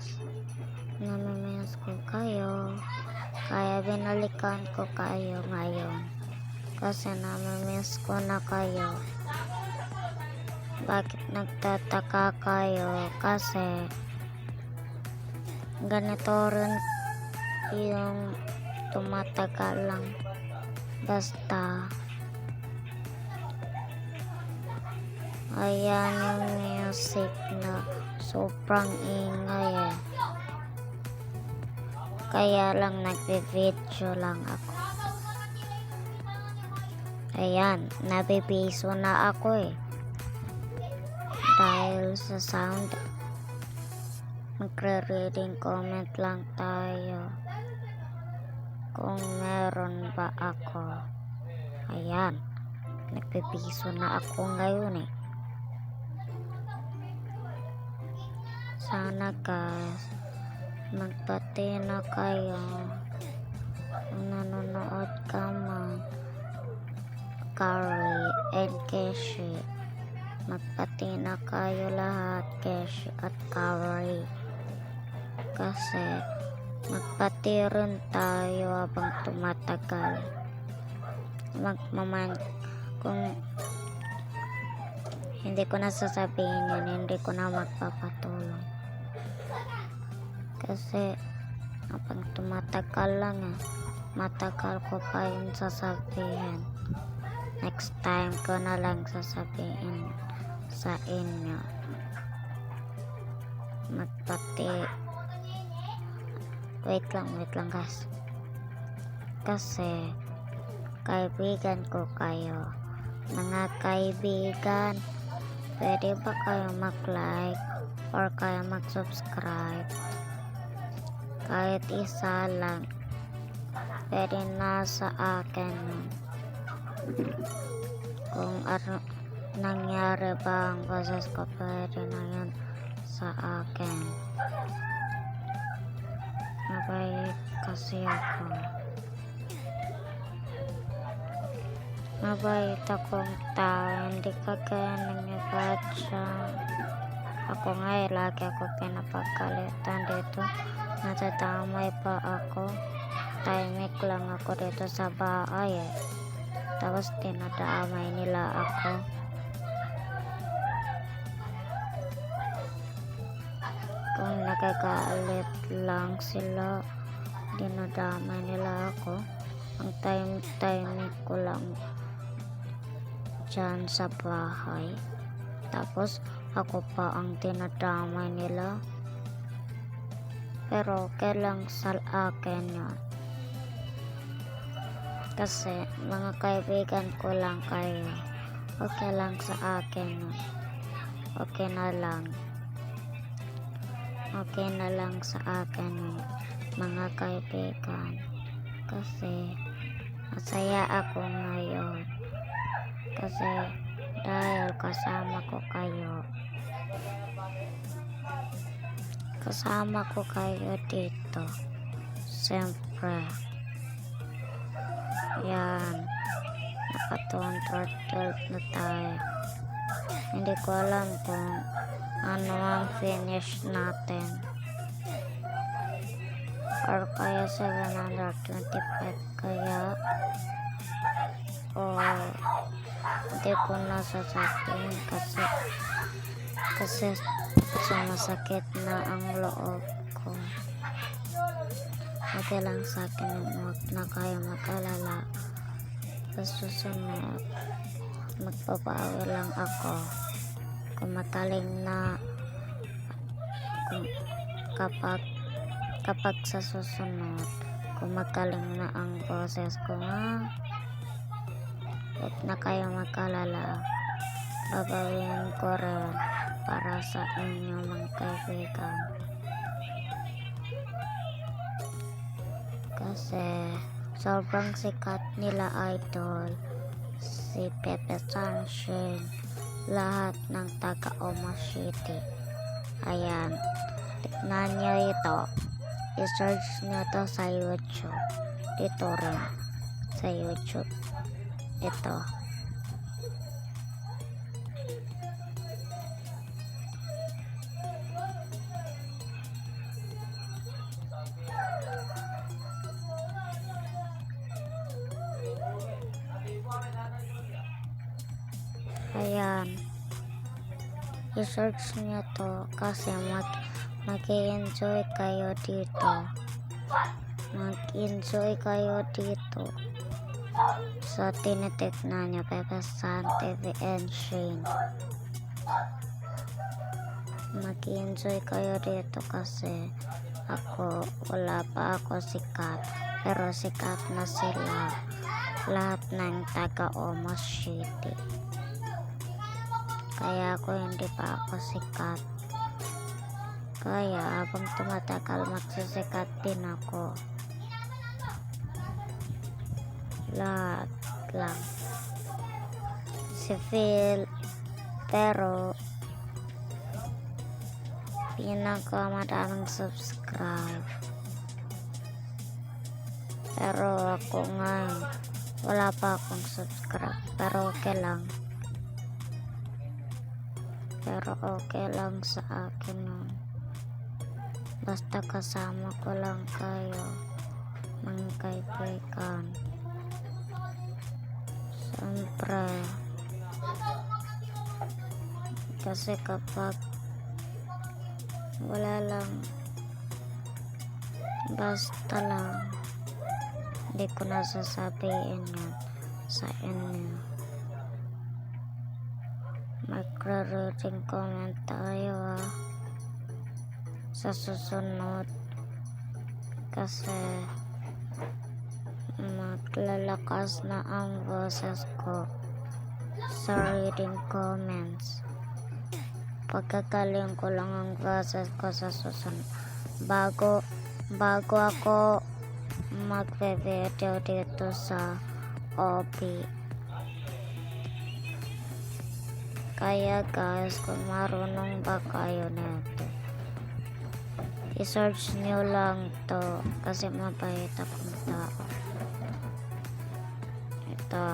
guys. Namimiss ko kayo. Kaya binalikan ko kayo ngayon. Kasi namimiss ko na kayo. Bakit nagtataka kayo? Kasi ganito rin yung tumatagal lang. Basta ayan yung music na sobrang ingay eh. Kaya lang nagbe-video lang ako. Ayan, nabibiso na ako eh. Dahil sa sound, magre-reading comment lang tayo. Kung meron ba ako. Ayan, nagbibiso na ako ngayon eh. Sana guys, magpati na kayo. Kung nanonood ka man, Carrie and Keshi. Magpati na kayo lahat, Keshi at Carrie. Kasi, magpati rin tayo habang tumatagal. Magmaman, kung hindi ko na sasabihin yun, hindi ko na magpapatulong. Kasi, habang tumatagal lang eh, matagal ko pa yun sasabihin. Next time ko na lang sasabihin sa inyo. Magpati. Wait lang, wait lang guys. Kasi, kaibigan ko kayo. Mga kaibigan, pwede ba kayo mag-like or kaya mag-subscribe? Kahit isa lang, pwede na sa akin. Kung ano nangyari ba ang boses ko, pwede na yun sa akin. Mabait kasi ako. Mabait akong tao, hindi kagaya ng iba dyan. Ako nga eh, lagi ako pinapagkalitan dito. Natatamay pa ako. Tahimik lang ako dito sa bahay eh. Tapos tinadamay nila ako. Kung nagagalit lang sila, dinadamay nila ako. Ang time-time ko lang dyan sa bahay. Tapos, ako pa ang tinadamay nila. Pero, okay lang sa akin yun. Kasi, mga kaibigan ko lang kayo. Okay lang sa akin yun. Okay na lang. Okay na lang sa akin yun, mga kaibigan. Kasi, masaya ako ngayon. Kasi, dahil kasama ko kayo. Kasama ko kayo dito. Siyempre. Yan. Naka 12 na tayo. Hindi ko alam kung ano ang finish natin. Or kaya 725 kaya o hindi ko nasasabihin kasi kasi sumasakit na ang loob ko. Okay lang sa akin huwag na kayo mag-alala. Susunod, magpapawi lang ako. Kung mataling na kung, kapag kapag sa susunod, kung magaling na ang boses ko nga, huwag na kayo mag-alala. Babawin ko rin para sa inyo mga kaibigan. Kasi sobrang sikat nila idol si Pepe Sunshine lahat ng taga Oma City. Ayan. Tignan nyo ito. I-search nyo to sa YouTube. Dito rin. Sa YouTube. Ito. Ayan. I-search nyo to kasi mag mag-enjoy kayo dito. Mag-enjoy kayo dito sa tinitignan nyo Pepe San TV and Shane. Mag-enjoy kayo dito kasi ako, wala pa ako sikat. Pero sikat na sila lahat ng taga Omos City. Kaya ako hindi pa ako sikat. Kaya habang tumatagal magsisikat din ako. Lahat lang. Si Phil, pero pinakamadaming subscribe. Pero ako ngayon, wala pa akong subscribe. Pero okay lang. Pero okay lang sa akin nun. Basta kasama ko lang kayo, mga kaibigan. Siyempre, kasi kapag wala lang, basta lang, hindi ko nasasabihin yan sa inyo. Magre-rating comment tayo ah sa susunod kasi maglalakas na ang boses ko sa reading comments. Pagkagaling ko lang ang boses ko sa susunod bago bago ako magbe-video dito sa OP kaya guys kung marunong ba kayo nito i-search nyo lang to kasi mabait akong tao. Ito.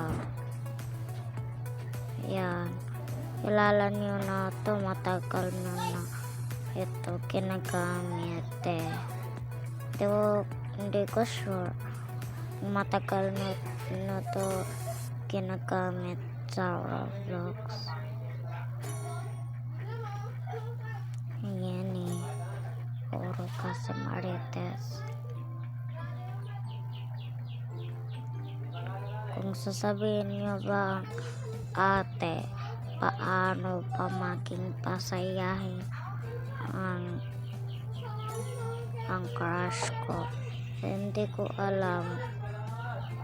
Yan. Kilala nyo na to matagal na na ito ginagamit eh. Ito hindi ko sure. Matagal na, na to ginagamit sa Roblox kasi marites. Kung sasabihin niyo ba ate, paano pa maging pasayahin ang ang crush ko? Hindi ko alam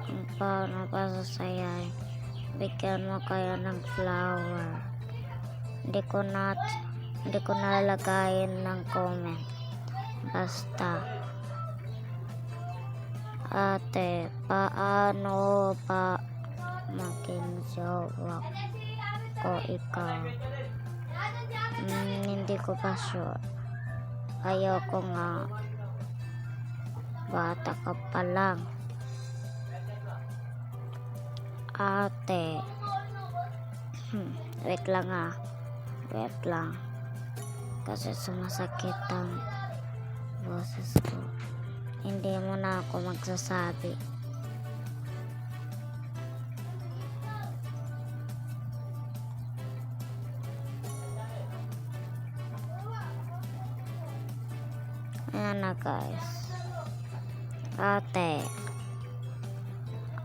kung paano pasasayahin. Bigyan mo kaya ng flower. Hindi ko na hindi ko nalagayin ng comment. Basta. Ate, paano pa maging jowa ko ikaw? Hmm, hindi ko pa sure. Ayoko nga. Bata ka pa lang. Ate. Hmm, wait lang ah. Wait lang. Kasi sumasakit ang boses ko. Hindi mo na ako magsasabi. Ayan na guys. Ate.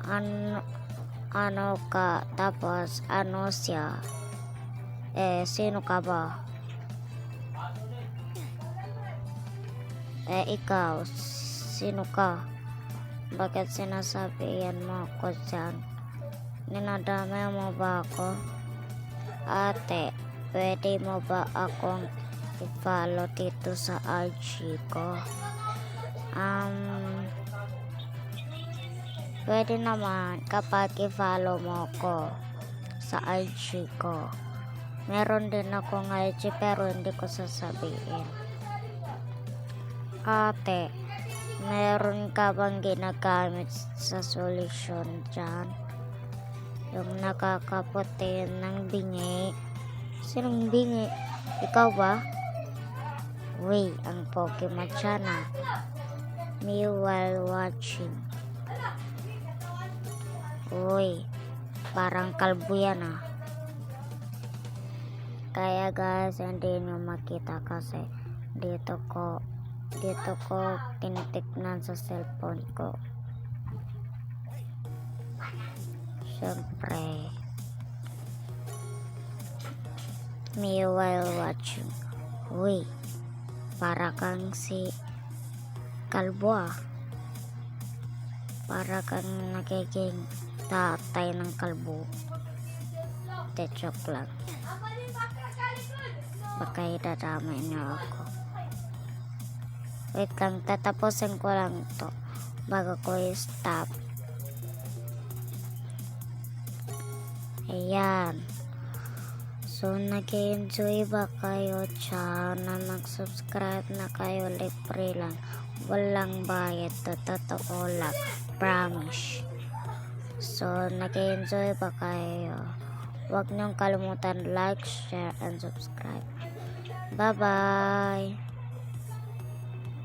Ano, ano ka? Tapos ano siya? Eh, sino ka ba? Eh, ikaw, sino ka? Bakit sinasabihan mo ako dyan? Ninadamay mo ba ako? Ate, pwede mo ba akong i-follow dito sa IG ko? Um, pwede naman kapag i-follow mo ko sa IG ko. Meron din akong IG pero hindi ko sasabihin. Ate, meron ka bang ginagamit sa solusyon dyan? Yung nakakaputi ng bingi. Sinong bingi? Ikaw ba? Uy, ang Pokemon dyan ah. Me while watching. Uy, parang kalbo yan ah. Kaya guys, hindi nyo makita kasi dito ko dito ko tinitiknan sa cellphone ko. Siyempre, me while watching. Uy, para kang si Kalbo ah. Para kang nagiging tatay ng kalbo. Te joke lang. Baka idadamay niyo ako. Wait lang, tatapusin ko lang to bago ko i-stop. Ayan. So, nag-enjoy ba kayo na nag-subscribe na kayo libre lang? Walang bayad to, totoo lang. Promise. So, nag-enjoy ba kayo? Huwag niyong kalimutan like, share, and subscribe. Bye-bye!